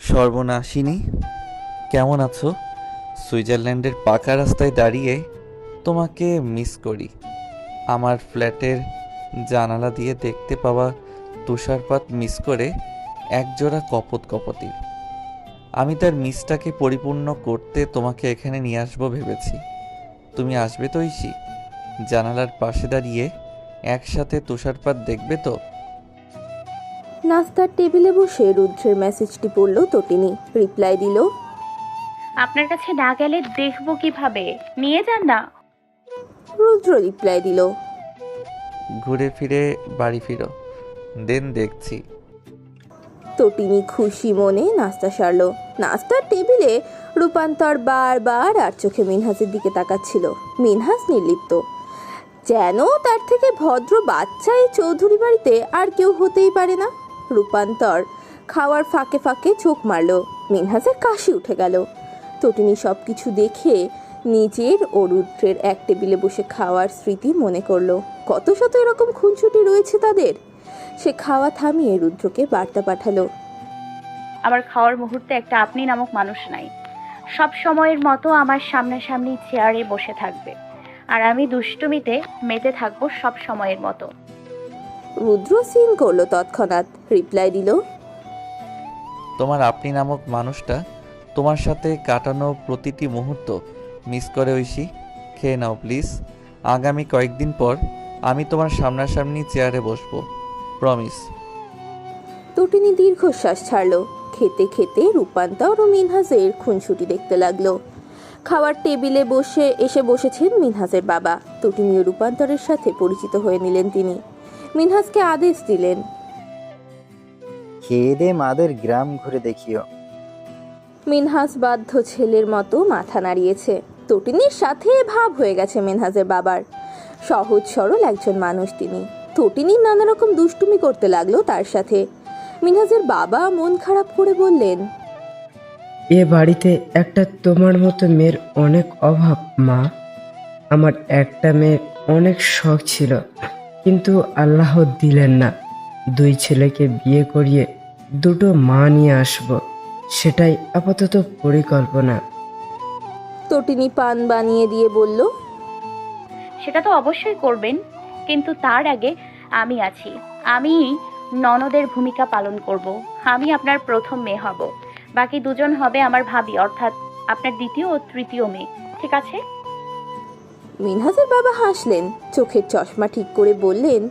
সর্বনাশিনী, কেমন আছো? সুইজারল্যান্ডের পাকা রাস্তায় দাঁড়িয়ে তোমাকে মিস করি। আমার ফ্ল্যাটের জানালা দিয়ে দেখতে পাওয়া তুষারপাত মিস করে একজোড়া কপত কপতি আমি তার মিসটাকে পরিপূর্ণ করতে তোমাকে এখানে নিয়ে আসব ভেবেছি। তুমি আসবে তো ঐশী? জানালার পাশে দাঁড়িয়ে একসাথে তুষারপাত দেখবে তো? নাস্তার টেবিলে বসে রুদ্রের মেসেজটি পড়ল তটিনী। রিপ্লাই দিল আপনার কাছে না গেলে দেখব কীভাবে? নিয়ে যান না। রুদ্র রিপ্লাই দিল ঘুরে ফিরে বাড়ি ফিরো। দেন দেখছি। তটিনী খুশি মনে নাস্তা সারলো। নাস্তার টেবিলে রূপান্তর বারবার আর চোখে মিনহাসের দিকে তাকাচ্ছিল। মিনহাস নির্লিপ্ত। যেন তার থেকে ভদ্র বাচ্চা এই চৌধুরী বাড়িতে আর কেউ হতেই পারে না। রূপান্তর খাওয়ার ফাঁকে ফাঁকে চোখ মারল। মিনহাসের কাশি উঠে গেল। তটিনী সব কিছু দেখে নিজের ও রুদ্রের এক টেবিলে বসে খাওয়ার স্মৃতি মনে করল। কত শত এরকম খুনছুটি রয়েছে তাদের। সে খাওয়া থামিয়ে রুদ্রকে বার্তা পাঠালো। আমার খাওয়ার মুহূর্তে একটা আপনি নামক মানুষ নাই। সব সময়ের মতো আমার সামনাসামনি চেয়ারে বসে থাকবে। আর আমি দুষ্টুমিতে মেতে থাকব সব সময়ের মতো। রুদ্র সিন করল তৎক্ষণাৎ রিপ্লাই দিল তোমার আপনি নামক মানুষটা তোমার সাথে কাটানো প্রতিটি মুহূর্ত মিস করে ঐশী খেয়ে নাও প্লিজ আগামী কয়েকদিন পর আমি তোমার সামনাসামনি চেয়ারে বসবো প্রমিস তটিনী দীর্ঘশ্বাস ছাড়লো খেতে খেতে রূপান্তর ও মিনহাজের খুনসুটি দেখতে লাগল। খাওয়ার টেবিলে বসে এসে বসেছেন মিনহাজের বাবা। তটিনী ও রূপান্তরের সাথে পরিচিত হয়ে নিলেন তিনি। মিনহাজকে আদেশ দিলেন খেয়ে দে মাদের গ্রাম ঘুরে দেখিও। মিনহাজ বাধ্য ছেলের মতো মাথা নাড়িয়েছে। তটিনীর সাথে ভাব হয়ে গেছে মিনহাজের বাবার। সহজ সরল একজন মানুষ তিনি। তটিনী নানা রকম দুষ্টুমি করতে লাগল তার সাথে। মিনহাজের বাবা মন খারাপ করে বললেন এ বাড়িতে একটা তোমার মতো মেয়ের অনেক অভাব মা। আমার একটা মেয়ের অনেক শখ ছিল কিন্তু আল্লাহ দিলেন না। দুই ছেলেকে বিয়ে করিয়ে দুটো মা নিয়ে আসব সেটাই আপাতত পরিকল্পনা। তটিনী পান বানিয়ে দিয়ে বলল সেটা তো অবশ্যই করবেন কিন্তু তার আগে আমি আছি। আমি ননদের ভূমিকা পালন করব। আমি আপনার প্রথম মেয়ে হব। বাকি দুজন হবে আমার ভাবি অর্থাৎ আপনার দ্বিতীয় ও তৃতীয় মেয়ে। ঠিক আছে? মিনহাজের বাবা হাসলেন চোখের চশমা ঠিক করে বললেন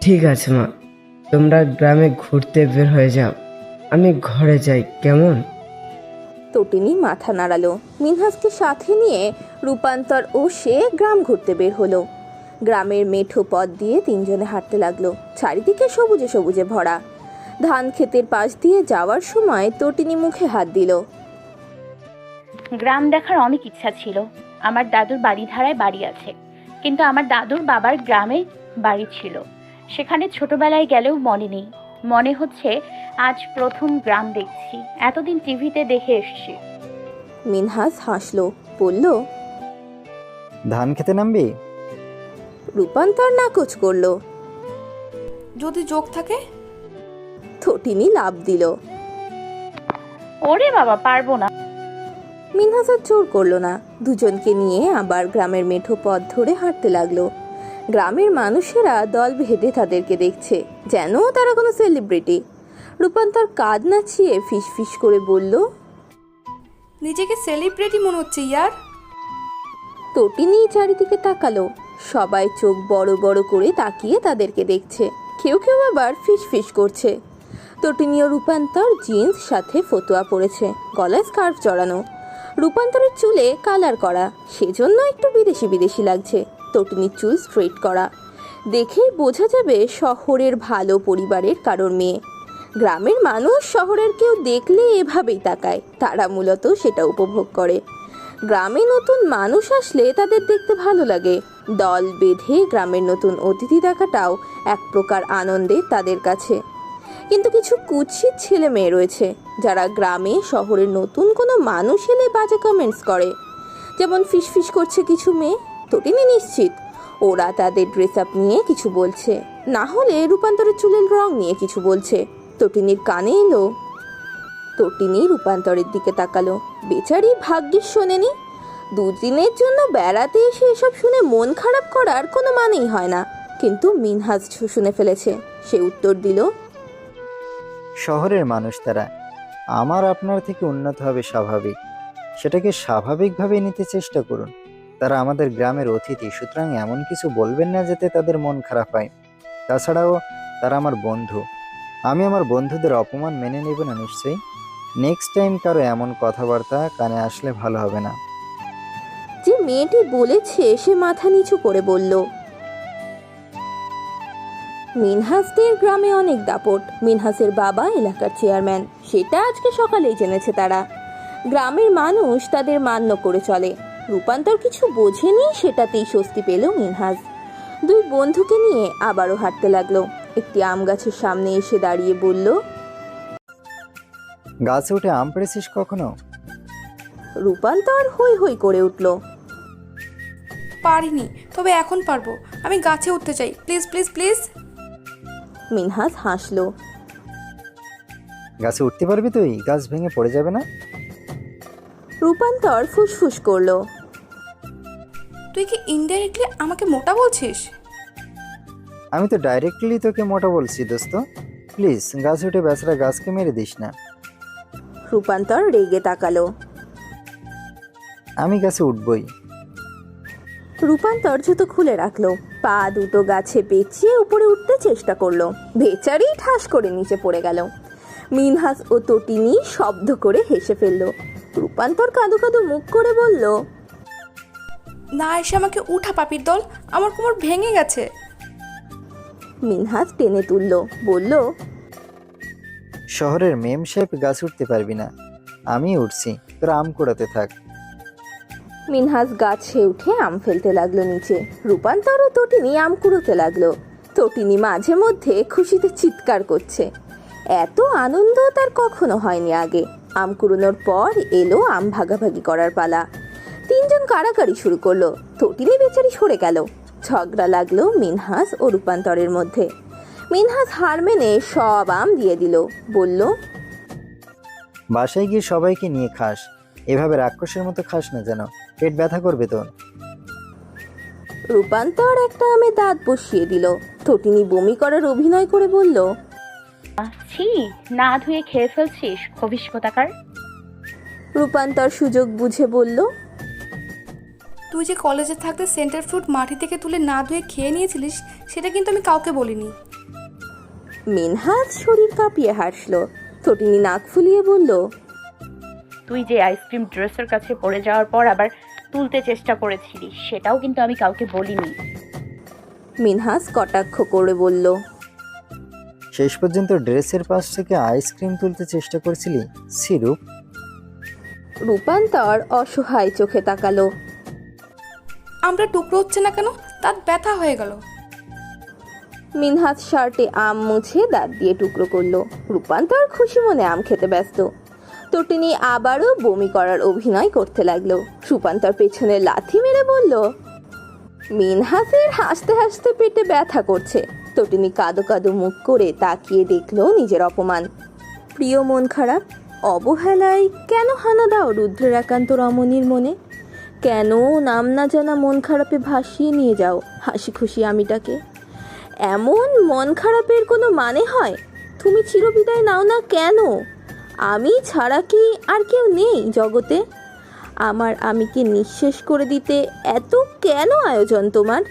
ঠিক আছে মা তোমরা গ্রামে ঘুরতে বের হয়ে যাও। আমি ঘরে যাই কেমন? তটিনী মাথা নাড়ালো। মিনহাজকে সাথে নিয়ে রূপান্তর ও সে গ্রাম ঘুরতে বের হলো। গ্রামের মেঠো পথ দিয়ে তিনজনে হাঁটতে লাগল। চারিদিকে সবুজে সবুজে ভরা। ধান ক্ষেতের পাশ দিয়ে যাওয়ার সময় তটিনী মুখে হাত দিল। গ্রাম দেখার অনেক ইচ্ছা ছিল। আমার দাদুর বাড়ি ধারায় বাড়ি আছে। কিন্তু আমার দাদুর বাবার গ্রামে বাড়ি ছিল। সেখানে ছোটবেলায় গেলেও মনে নেই। মনে হচ্ছে আজ প্রথম গ্রাম দেখছি। এতদিন টিভিতে দেখে এসছি। মিনহাস হাসলো বলল ধান খেতে নামবি? রূপান্তর নাকচ করল। যদি যোগ থাকে তটিনী লাভ দিল। ওরে বাবা পারব না। মিনহাজ আর জোর করল না। দুজনকে নিয়ে আবার গ্রামের মেঠো পথ ধরে হাঁটতে লাগল। গ্রামের মানুষেরা দল ভেদে তাদেরকে দেখছে যেন তারা কোনো সেলিব্রিটি রূপান্তর কাঁধ নাচিয়ে ফিস ফিস করে বলল নিজেকে সেলিব্রিটি মনে হচ্ছে ইয়ার। তটিনী চারিদিকে তাকালো। সবাই চোখ বড় বড় করে তাকিয়ে তাদেরকে দেখছে। কেউ কেউ আবার ফিস ফিস করছে। তটিনী ও রূপান্তর জিন্স সাথে ফতুয়া পরেছে, গলায় স্কার্ফ জড়ানো। রূপান্তরের চুলে কালার করা, সেজন্য একটু বিদেশি বিদেশি লাগছে তটিনীর চুল স্ট্রেট করা। দেখেই বোঝা যাবে শহরের ভালো পরিবারের কারোর মেয়ে। গ্রামের মানুষ শহরের কেউ দেখলে এভাবেই তাকায়, তারা মূলত সেটা উপভোগ করে। গ্রামে নতুন মানুষ আসলে তাদের দেখতে ভালো লাগে। দল বেঁধে গ্রামের নতুন অতিথি দেখাটাও এক প্রকার আনন্দে তাদের কাছে। কিন্তু কিছু কুৎসিত ছেলে মেয়ে রয়েছে যারা গ্রামে শহরের নতুন কোনো মানুষ এলে বাজে কমেন্টস করে। যেমন ফিসফিস করছে কিছু মেয়ে তটিনি নিশ্চিত, ওরা তাদের ড্রেস আপ নিয়ে কিছু বলছে। না হলে রূপান্তরের চুলের রং নিয়ে কিছু বলছে। তটিনীর কানে এলো। তটিনী রূপান্তরের দিকে তাকালো। বেচারি ভাগ্যিস শোনেনি। দুদিনের জন্য বেড়াতে এসে এসব শুনে মন খারাপ করার কোনো মানেই হয় না। কিন্তু মিনহাজ শুনে ফেলেছে। সে উত্তর দিল শহরের মানুষ তারা। আমার আপনার থেকে উন্নত হবে স্বাভাবিক। সেটাকে স্বাভাবিকভাবে নিতে চেষ্টা করুন। তারা আমাদের গ্রামের অতিথি, সুতরাং এমন কিছু বলবেন না যাতে তাদের মন খারাপ হয়। তাছাড়াও, তারা আমার বন্ধু। আমি আমার বন্ধুদের অপমান মেনে নেব না নিশ্চয়ই। নেক্সট টাইম কারও এমন কথাবার্তা কানে আসলে ভালো হবে না। যে মেয়েটি বলেছে, সে মাথা নিচু করে বলল মিনহাসদের গ্রামে অনেক দাপট। মিনহাসের বাবা এলাকার চেয়ারম্যান। সেটা আজকে সকালেই জেনেছে তারা। গ্রামের মানুষ তাদের মান্য করে চলে। রূপান্তর কিছু বোঝেনি সেটাতেই স্বস্তি পেল মিনহাস। দুই বন্ধুকে নিয়ে আবারও হাঁটতে লাগল। একটি আম গাছের সামনে এসে দাঁড়িয়ে বলল গাছে উঠে আম পেড়েছিস কখনো? রূপান্তর হই হই করে উঠল। পারিনি তবে এখন পারব। আমি গাছে উঠতে চাই। Please please please. মিনহাস হাসলো। গাছে উঠতে পারবি তুই? গাছ ভেঙে পড়ে যাবে না? রূপান্তর ফুসফুস করল। তুই কি ইনডাইরেক্টলি আমাকে মোটা বলছিস? আমি তো ডাইরেক্টলি তোকে মোটা বলছি দোস্ত। প্লিজ গাছ উঠে বেচারা গাছকে মেরে দিস না। রূপান্তর রেগে তাকালো। আমি গাছে উঠবই। রূপান্তর জুতো খুলে রাখল। পা দুটো গাছে পেঁচিয়ে উপরে উঠতে চেষ্টা করল। বেচারি ঠাস করে নিচে পড়ে গেল। মিনহাস ও তটিনী শব্দ করে হেসে ফেলল। রূপান্তর কাঁদো কাঁদো মুখ করে বলল না এসে আমাকে উঠা পাপির দল। আমার কোমর ভেঙে গেছে। মিনহাস টেনে তুললো বলল শহরের মেম সাহেব গাছ উঠতে পারবি না। আমি উঠছি। তোরা আম কুড়াতে থাক। মিনহাস গাছে উঠে আম ফেলতে লাগল নিচে। রূপান্তর ও তটিনী আম কুড়োতে লাগল। তটিনী মাঝে মধ্যে খুশিতে চিৎকার করছে। এত আনন্দ তার কখনো হয়নি আগে। আম কুড়োনোর পর এলো আম ভাগাভাগি করার পালা। তিনজন কাড়াকাড়ি শুরু করল। তটিনী বেচারি সরে গেল। ঝগড়া লাগল মিনহাস ও রূপান্তরের মধ্যে। মিনহাস হার মেনে সব আম দিয়ে দিল। বলল, বাসায় গিয়ে সবাইকে নিয়ে খাস। এভাবে রাক্ষসের মতো খাস না যেন। পেট ব্যথা করবে তোর রূপান্তর একটা আমে দাঁত বসিয়ে দিল। তটিনী বমি করার অভিনয় করে বলল ছি না ধুয়ে খেয়ে ফেলছিস খবিস কোথাকার রূপান্তর সুযোগ বুঝে বলল তুই যে কলেজে থাকতে সেন্টার ফ্রুট মাটি থেকে তুলে না ধুয়ে খেয়ে নিয়েছিলিস সেটা কিন্তু আমি কাউকে বলিনি। মিনহাজ শরীর কাঁপিয়ে হাসলো। তটিনী নাক ফুলিয়ে বলল তুই যে আইসক্রিম ড্রেসের কাছে পড়ে যাওয়ার পর আবার তুলতে চেষ্টা করেছিলি সেটাও কিন্তু আমি কাউকে বলিনি। মিনহাজ কটাক্ষ করে বলল শেষ পর্যন্ত ড্রেসের পাশ থেকে আইসক্রিম তুলতে চেষ্টা করেছিলি সিরুপ রূপান্তর অসহায় চোখে তাকালো। আমরা টুকরো হচ্ছে না কেন? তার ব্যথা হয়ে গেল। মিনহাজ শার্টে আম মুছে দাঁত দিয়ে টুকরো করল। রূপান্তর খুশি মনে আম খেতে ব্যস্ত। তটিনী আবারও বমি করার অভিনয় করতে লাগল। রূপান্তর পেছনে লাথি মেরে বলল, মিনহাসের হাসতে হাসতে পেটে ব্যথা করছে। তটিনী কাদো কাদো মুখ করে তাকিয়ে দেখল নিজের অপমান। প্রিয় মন খারাপ, অবহেলায় কেন হানা দাও রুদ্রের একান্ত রমণীর মনে? কেন নাম না জানা মন খারাপে ভাসিয়ে নিয়ে যাও হাসি খুশি আমিটাকে? এমন মন খারাপের কোনো মানে হয়? তুমি চিরবিদায় নাও না কেন? আমি ছাড়া কি আর কেউ নেই জগতে? আমার আমিকে নিঃশেষ করে দিতে এত কেন আয়োজন তোমার?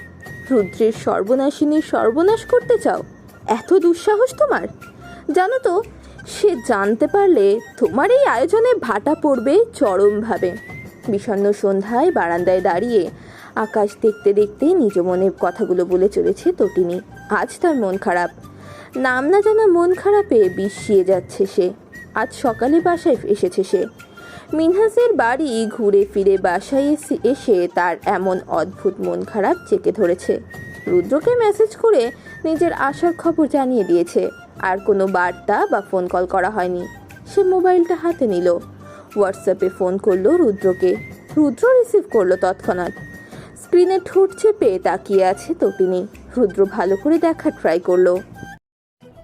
রুদ্রের সর্বনাশিনী সর্বনাশ করতে চাও? এত দুঃসাহস তোমার? জানো তো, সে জানতে পারলে তোমার এই আয়োজনে ভাটা পড়বে চরমভাবে। বিষণ্ণ সন্ধ্যায় বারান্দায় দাঁড়িয়ে আকাশ দেখতে দেখতে নিজ মনে কথাগুলো বলে চলেছে তটিনী। আজ তার মন খারাপ। নাম না জানা মন খারাপে বিষিয়ে যাচ্ছে সে। আজ সকালে বাসায় এসেছে সে। মিনহাসের বাড়ি ঘুরে ফিরে বাসায় এসে তার এমন অদ্ভুত মন খারাপ চেকে ধরেছে। রুদ্রকে মেসেজ করে নিজের আসার খবর জানিয়ে দিয়েছে। আর কোনো বার্তা বা ফোন কল করা হয়নি। সে মোবাইলটা হাতে নিল। হোয়াটসঅ্যাপে ফোন করল রুদ্রকে। রুদ্র রিসিভ করল তৎক্ষণাৎ। স্ক্রিনে ঠোঁট চেপে তাকিয়ে আছে তটিনী রুদ্র ভালো করে দেখার ট্রাই করল।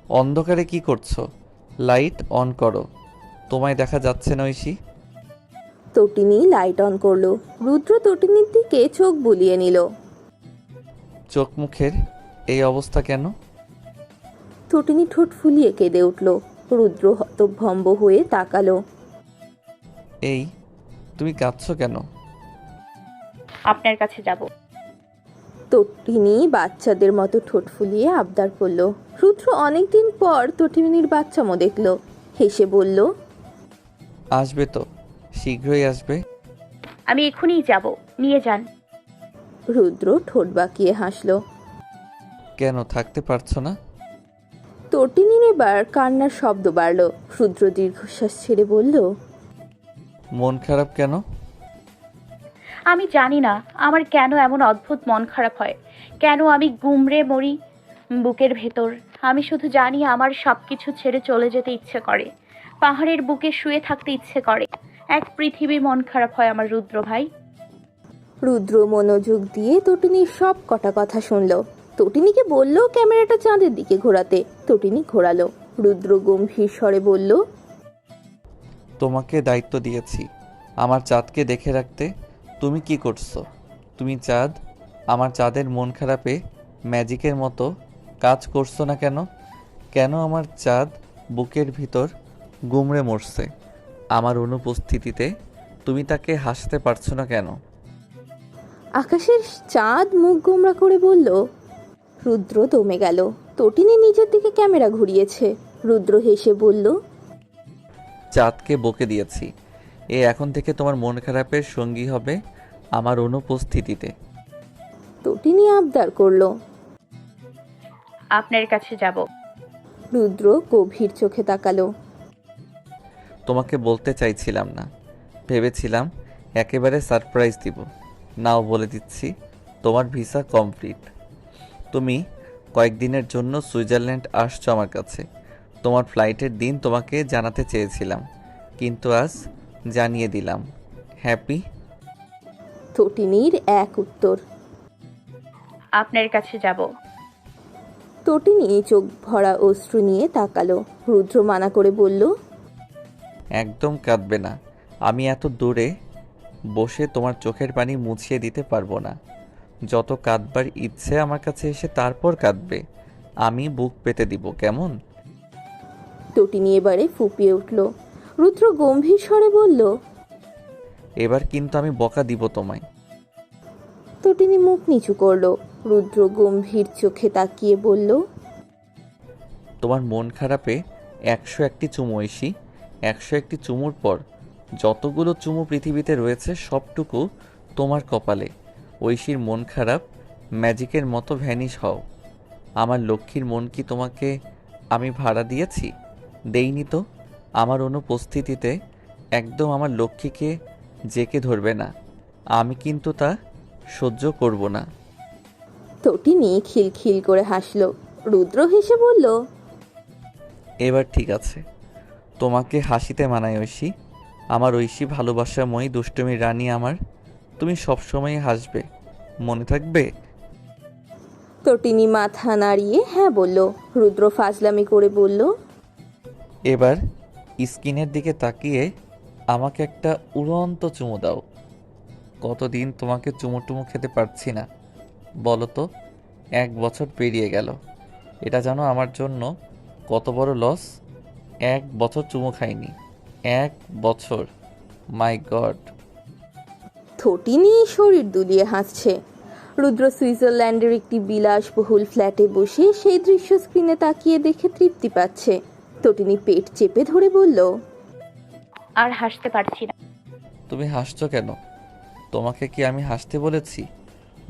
অন্ধকারে কি করছ? লাইট অন করো। তোমায় দেখা যাচ্ছে না ঐশী। তটিনী লাইট অন করল। রুদ্র তটিনীর দিকে চোখ বুলিয়ে নিল। চোখ মুখের এই অবস্থা কেন? তটিনী ঠোঁট ফুলিয়ে কেঁদে উঠল। রুদ্র হতভম্ব হয়ে তাকালো। এই তুমি কাঁদছো কেন? আপনার কাছে যাব। তটিনী বাচ্চাদের মতো ঠোঁট ফুলিয়ে আবদার করল। রুদ্র অনেকদিন পর তটিনীর বাচ্চামো দেখল। হেসে বলল আসবে তো শীঘ্রই আসবে। আমি এখনই যাব নিয়ে যান। রুদ্র ঠোঁট বাঁকিয়ে হাসলো। কেন থাকতে পারছ না? তটিনীর এবার কান্নার শব্দ বাড়ল। রুদ্র দীর্ঘশ্বাস ছেড়ে বলল মন খারাপ কেন? আমি জানি না আমার কেন এমন অদ্ভুত মন খারাপ হয়। কেন আমি গুমড়ে মরি বুকের ভেতর? আমি শুধু জানি আমার সব কিছু ছেড়ে চলে যেতে ইচ্ছে করে। পাহাড়ের বুকে শুয়ে থাকতে ইচ্ছে করে। এক পৃথিবী মন খারাপ হয় আমার রুদ্র ভাই। রুদ্র মনোযোগ দিয়ে তটিনীর সব কটা কথা শুনল। তটিনীকে বলল ক্যামেরাটা চাঁদের দিকে ঘোরাতে। তটিনী ঘোরালো। রুদ্র গম্ভীর স্বরে বলল তোমাকে দায়িত্ব দিয়েছি। আমার চাঁদকে দেখে রাখতে তুমি কি করছ? তুমি চাঁদ? আমার চাঁদের মন খারাপে ম্যাজিকের মতো কাজ করছ না কেন? কেন আমার চাঁদ বুকের ভিতর গুমড়ে মরছে? আমার অনুপস্থিতিতে তুমি তাকে হাসতে পারছ না কেন? আকাশের চাঁদ মুখ গোমরা করে বলল রুদ্র দমে গেল। তটিনী নিজের দিকে ক্যামেরা ঘুরিয়েছে। রুদ্র হেসে বলল চাঁদকে বকে দিয়েছি। এ এখন থেকে তোমার মন খারাপের সঙ্গী হবে আমার অনুপস্থিতিতে। তটিনী আবদার করল। আপনার কাছে যাব। রুদ্র গভীর চোখে তাকালো। তোমাকে বলতে চাইছিলাম না। ভেবেছিলাম একেবারে সারপ্রাইজ দিব। নাও বলে দিচ্ছি তোমার ভিসা কমপ্লিট। তুমি কয়েকদিনের জন্য সুইজারল্যান্ড আসছো আমার কাছে। তোমার ফ্লাইটের দিন তোমাকে জানাতে চেয়েছিলাম। কিন্তু আজ জানিয়ে দিলাম। হ্যাপি? তটিনীর এক উত্তর। আপনার কাছে যাব। তটিনী চোখ ভরা অশ্রু নিয়ে তাকালো। রুদ্র মানা করে বলল একদম কাঁদবে না। আমি এত দূরে বসে তোমার চোখের পানি মুছিয়ে দিতে পারব না। যত কাঁদবার ইচ্ছে আমার কাছে এসে তারপর কাঁদবে। আমি বুক পেতে দিব কেমন? তটিনী এবারে ফুপিয়ে উঠল। রুদ্র গম্ভীর স্বরে বলল এবার কিন্তু আমি বকা দিব তোমায়। তটিনী মুখ নিচু করল। রুদ্র গম্ভীর চোখে তাকিয়ে বলল তোমার মন খারাপে একশো একটি চুমু ঐশী একশো একটি চুমুর পর যতগুলো চুমু পৃথিবীতে রয়েছে সবটুকু তোমার কপালে। ঐশীর মন খারাপ ম্যাজিকের মতো ভ্যানিশ হও। আমার লক্ষ্মীর মন কি তোমাকে আমি ভাড়া দিয়েছি? দেইনি তো? আমার অনুপস্থিতিতে একদম আমার লক্ষ্মীকে জেকে ধরবে না। আমি কিন্তু তা সহ্য করব না। তটিনী খিলখিল করে হাসল। রুদ্র হেসে বলল এবার ঠিক আছে। তোমাকে হাসিতে মানায় ঐশী। আমার ঐশী ভালোবাসাময়ী দুষ্টুমির রানী আমার। তুমি সবসময় হাসবে। মনে থাকবে? তটিনী মাথা নাড়িয়ে হ্যাঁ বলল। রুদ্র ফাজলামি করে বলল এবার স্কিনের দিকে তাকিয়ে আমাকে একটা উড়ন্ত চুমু দাও। কতদিন তোমাকে চুমু টুমু খেতে পারছি না বলো তো এক বছর পেরিয়ে গেল। এটা জানো আমার জন্য কত বড় লস এক বছর চুমু খাইনি। এক বছর। মাই গড থটিনি শরীর দুলিয়ে হাসছে। রুদ্র সুইজারল্যান্ডের একটি বিলাসবহুল ফ্ল্যাটে বসে সেই দৃশ্য স্ক্রিনে তাকিয়ে দেখে তৃপ্তি পাচ্ছে। তটিনী পেট চেপে ধরে বলল আর হাসতে পারছি না। তুমি হাসছো কেন? তোমাকে কি আমি হাসতে বলেছি?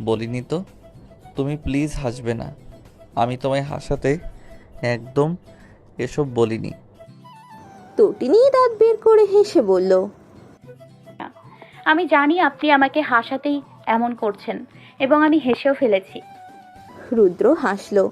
বলিনি তো। তুমি প্লিজ হাসবে না। আমি তোমায় হাসাতে একদম এসব বলিনি। তটিনী দাঁত বের করে হেসে বলল আমি জানি আপনি আমাকে হাসাতেই এমন করছেন এবং আমি হেসেও ফেলেছি। রুদ্র হাসলো।